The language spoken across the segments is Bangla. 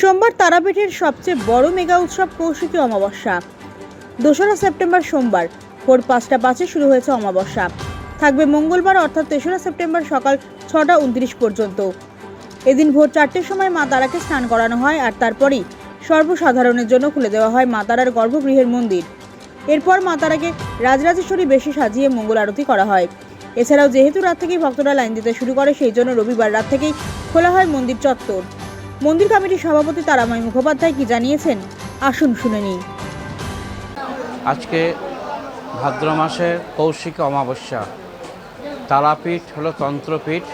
সোমবার তারাপীঠের সবচেয়ে বড় মেগা উৎসব কৌশিকী অমাবস্যা। দোসরা সেপ্টেম্বর সোমবার, ভোর পাঁচটা পাঁচে শুরু হয়েছে অমাবস্যা। থাকবে মঙ্গলবার অর্থাৎ তেসরা সেপ্টেম্বর সকাল ছটা উনত্রিশ পর্যন্ত। এদিন ভোর চারটের সময় মা তারাকে স্নান করানো হয় আর তারপরেই সর্বসাধারণের জন্য খুলে দেওয়া হয় মা তারার গর্ভগৃহের মন্দির। এরপর মা তারাকে রাজরাজেশ্বরী বেশি সাজিয়ে মঙ্গল আরতি করা হয়। এছাড়াও যেহেতু রাত থেকেই ভক্তরা লাইন দিতে শুরু করে, সেই জন্য রবিবার রাত থেকেই খোলা হয় মন্দির চত্বর। মন্দির কমিটির সভাপতি তারাময় মুখোপাধ্যায় কি জানিয়েছেন? আসুন শুনে নিন আজকে ভাদ্র মাসের কৌশিক অমাবস্যা। তারাপীঠ হলো তন্ত্রপীঠ।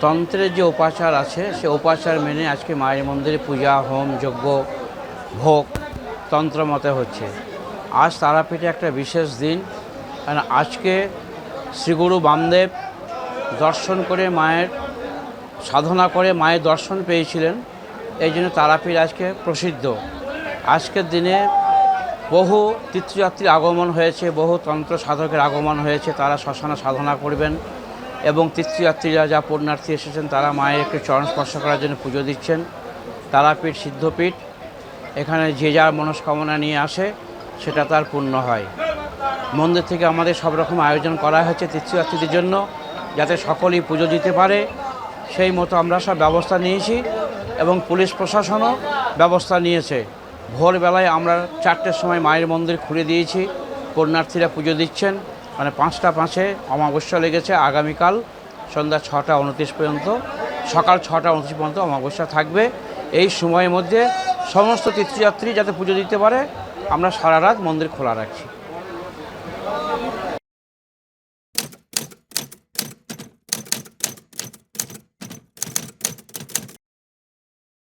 তন্ত্রের যে উপাচার আছে, সে উপাচার মেনে আজকে মায়ের মন্দিরে পূজা, হোম, যজ্ঞ, ভোগ তন্ত্র মতে হচ্ছে। আজ তারাপীঠে একটা বিশেষ দিন। কারণ আজকে শ্রীগুরু বামদেব দর্শন করে মায়ের সাধনা করে মায়ের দর্শন পেয়েছিলেন। এই জন্য তারাপীঠ আজকে প্রসিদ্ধ। আজকের দিনে বহু তীর্থযাত্রীর আগমন হয়েছে, বহু তন্ত্র সাধকের আগমন হয়েছে, তারা শ্মশানে সাধনা করবেন এবং তীর্থযাত্রীরা যা পুণ্যার্থী এসেছেন, তারা মায়ের একটু চরণ স্পর্শ করার জন্য পুজো দিচ্ছেন। তারাপীঠ সিদ্ধপীঠ, এখানে যে যার মনস্কামনা নিয়ে আসে, সেটা তার পূর্ণ হয়। মন্দির থেকে আমাদের সব রকম আয়োজন করা হয়েছে তীর্থযাত্রীদের জন্য, যাতে সকলেই পুজো দিতে পারে। সেই মতো আমরা সব ব্যবস্থা নিয়েছি এবং পুলিশ প্রশাসনও ব্যবস্থা নিয়েছে। ভোরবেলায় আমরা চারটের সময় মায়ের মন্দির খুলে দিয়েছি। কন্যার্থীরা পুজো দিচ্ছেন। মানে পাঁচটা পাঁচে অমাবস্যা লেগেছে। আগামীকাল সন্ধ্যা ছটা উনত্রিশ পর্যন্ত, সকাল ছটা উনত্রিশ পর্যন্ত অমাবস্যা থাকবে। এই সময়ের মধ্যে সমস্ত তীর্থযাত্রী যাতে পুজো দিতে পারে, আমরা সারা রাত মন্দির খোলা রাখছি।